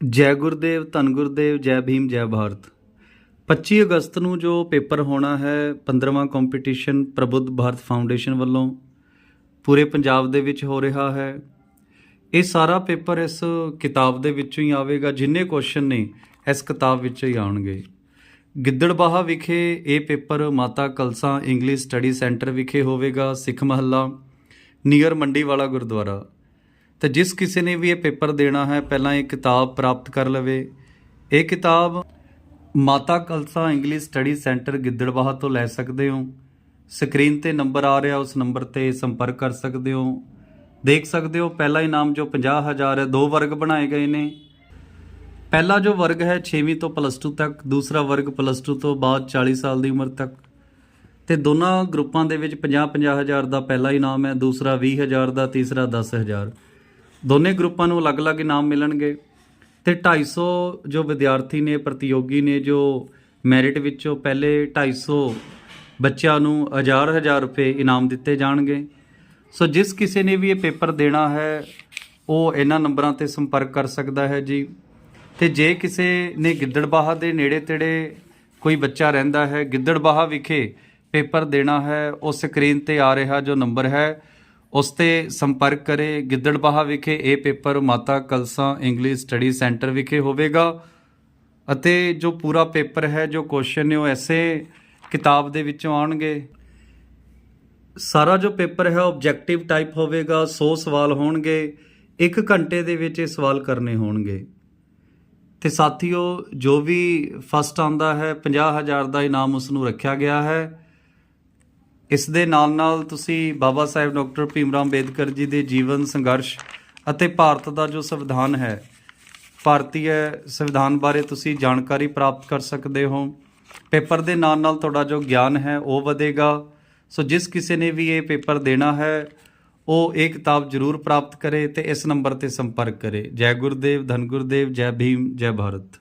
ਜੈ ਗੁਰਦੇਵ, ਧੰਨ ਗੁਰਦੇਵ, ਜੈ ਭੀਮ, ਜੈ ਭਾਰਤ। 25 ਅਗਸਤ ਨੂੰ ਜੋ ਪੇਪਰ ਹੋਣਾ ਹੈ 15ਵਾਂ ਕੰਪੀਟੀਸ਼ਨ ਪ੍ਰਬੁੱਧ ਭਾਰਤ ਫਾਊਂਡੇਸ਼ਨ ਵੱਲੋਂ, ਪੂਰੇ ਪੰਜਾਬ ਦੇ ਵਿੱਚ ਹੋ ਰਿਹਾ ਹੈ। ਇਹ ਸਾਰਾ ਪੇਪਰ ਇਸ ਕਿਤਾਬ ਦੇ ਵਿੱਚੋਂ ਹੀ ਆਵੇਗਾ, ਜਿੰਨੇ ਕੁਐਸਚਨ ਨੇ ਇਸ ਕਿਤਾਬ ਵਿੱਚੋਂ ਹੀ ਆਉਣਗੇ। ਗਿੱਦੜਬਾਹਾ ਵਿਖੇ ਇਹ ਪੇਪਰ ਮਾਤਾ ਕਲਸਾ ਇੰਗਲਿਸ਼ ਸਟੱਡੀ ਸੈਂਟਰ ਵਿਖੇ ਹੋਵੇਗਾ, ਸਿੱਖ ਮਹੱਲਾ, ਨੀਅਰ ਮੰਡੀ ਵਾਲਾ ਗੁਰਦੁਆਰਾ। ਤੇ ਜਿਸ ਕਿਸੇ ਨੇ ਵੀ ਇਹ ਪੇਪਰ ਦੇਣਾ ਹੈ, ਪਹਿਲਾਂ ਇਹ ਕਿਤਾਬ ਪ੍ਰਾਪਤ ਕਰ ਲਵੇ। ਇਹ ਕਿਤਾਬ Mata Kalsa English study centre Gidderbaha ਤੋਂ ਲੈ ਸਕਦੇ ਹੋ। ਸਕਰੀਨ ਤੇ ਨੰਬਰ ਆ ਰਿਹਾ, ਉਸ ਨੰਬਰ ਤੇ ਸੰਪਰਕ ਕਰ ਸਕਦੇ ਹੋ। ਦੇਖ ਸਕਦੇ ਹੋ, ਪਹਿਲਾ ਇਨਾਮ ਜੋ 50000 ਹੈ, ਦੋ ਵਰਗ ਬਣਾਏ ਗਏ ਨੇ। ਪਹਿਲਾ ਜੋ ਵਰਗ ਹੈ 6ਵੀਂ ਤੋਂ ਪਲੱਸ 2 ਤੱਕ, ਦੂਸਰਾ ਵਰਗ ਪਲੱਸ 2 ਤੋਂ ਬਾਅਦ 40 ਸਾਲ ਦੀ ਉਮਰ ਤੱਕ। ਤੇ ਦੋਨਾਂ ਗਰੁੱਪਾਂ ਦੇ ਵਿੱਚ 50-50 ਹਜ਼ਾਰ ਦਾ ਪਹਿਲਾ ਇਨਾਮ ਹੈ, ਦੂਸਰਾ 20 ਹਜ਼ਾਰ ਦਾ, ਤੀਸਰਾ 10 ਹਜ਼ਾਰ। ਦੋਨੇ ਗਰੁੱਪਾਂ ਨੂੰ ਅਲੱਗ-ਅਲੱਗ ਇਨਾਮ ਮਿਲਣਗੇ ਤੇ 250 ਜੋ ਵਿਦਿਆਰਥੀ ਨੇ, ਪ੍ਰਤੀਯੋਗੀ ਨੇ, ਜੋ ਮੈਰਿਟ ਵਿੱਚੋਂ ਪਹਿਲੇ 250 ਬੱਚਿਆਂ ਨੂੰ ਹਜ਼ਾਰ ਹਜ਼ਾਰ ਰੁਪਏ ਇਨਾਮ ਦਿੱਤੇ ਜਾਣਗੇ। ਸੋ ਜਿਸ ਕਿਸੇ ਨੇ ਵੀ ਇਹ ਪੇਪਰ ਦੇਣਾ ਹੈ, ਉਹ ਇਹਨਾਂ ਨੰਬਰਾਂ ਤੇ ਸੰਪਰਕ ਕਰ ਸਕਦਾ ਹੈ ਜੀ। ਤੇ ਜੇ ਕਿਸੇ ਨੇ ਗਿੱਦੜਬਾਹਾ ਦੇ ਨੇੜੇ ਤੇੜੇ ਕੋਈ ਬੱਚਾ ਰਹਿੰਦਾ ਹੈ, ਗਿੱਦੜਬਾਹਾ ਵਿਖੇ ਪੇਪਰ ਦੇਣਾ ਹੈ, ਉਹ ਸਕਰੀਨ ਤੇ ਆ ਰਿਹਾ ਜੋ ਨੰਬਰ ਹੈ ਉਸ ਤੇ ਸੰਪਰਕ ਕਰੇ, ਗਿੱਦੜਬਾਹਾ ਵਿਖੇ ਇਹ ਪੇਪਰ ਮਾਤਾ ਕਲਸਾ ਇੰਗਲਿਸ਼ ਸਟੱਡੀ ਸੈਂਟਰ ਵਿਖੇ ਹੋਵੇਗਾ ਅਤੇ ਜੋ ਪੂਰਾ ਪੇਪਰ ਹੈ, ਜੋ ਕੁਐਸਚਨ ਨੇ ਉਹ ਐਸੇ ਕਿਤਾਬ ਦੇ ਵਿੱਚੋਂ ਆਉਣਗੇ। ਸਾਰਾ ਜੋ ਪੇਪਰ ਹੈ ਆਬਜੈਕਟਿਵ ਟਾਈਪ ਹੋਵੇਗਾ 100 ਸਵਾਲ ਹੋਣਗੇ 1 ਘੰਟੇ ਦੇ ਵਿੱਚ ਇਹ ਸਵਾਲ ਕਰਨੇ ਹੋਣਗੇ। ਤੇ ਸਾਥੀਓ, ਜੋ ਵੀ ਫਸਟ ਆਂਦਾ ਹੈ 50000 ਦਾ ਇਨਾਮ ਉਸ ਨੂੰ ਰੱਖਿਆ ਗਿਆ ਹੈ। ਇਸ ਦੇ ਨਾਲ ਨਾਲ ਤੁਸੀਂ ਬਾਬਾ ਸਾਹਿਬ ਡਾਕਟਰ ਭੀਮਰਾਮ ਅੰਬੇਦਕਰ ਜੀ ਦੇ ਜੀਵਨ ਸੰਘਰਸ਼ ਅਤੇ ਭਾਰਤ ਦਾ ਜੋ ਸੰਵਿਧਾਨ ਹੈ ਭਾਰਤੀ ਸੰਵਿਧਾਨ ਬਾਰੇ ਤੁਸੀਂ ਜਾਣਕਾਰੀ ਪ੍ਰਾਪਤ ਕਰ ਸਕਦੇ ਹੋ। ਪੇਪਰ ਦੇ ਨਾਲ ਨਾਲ ਤੁਹਾਡਾ ਜੋ ਗਿਆਨ ਹੈ, ਉਹ ਵਧੇਗਾ। ਸੋ ਜਿਸ ਕਿਸੇ ਨੇ ਵੀ ਇਹ ਪੇਪਰ ਦੇਣਾ ਹੈ, ਉਹ ਇਹ ਕਿਤਾਬ ਜ਼ਰੂਰ ਪ੍ਰਾਪਤ ਕਰੇ ਤੇ ਇਸ ਨੰਬਰ ਤੇ ਸੰਪਰਕ ਕਰੇ। ਜੈ ਗੁਰਦੇਵ, ਧਨ ਗੁਰਦੇਵ, ਜੈ ਭੀਮ, ਜੈ ਭਾਰਤ।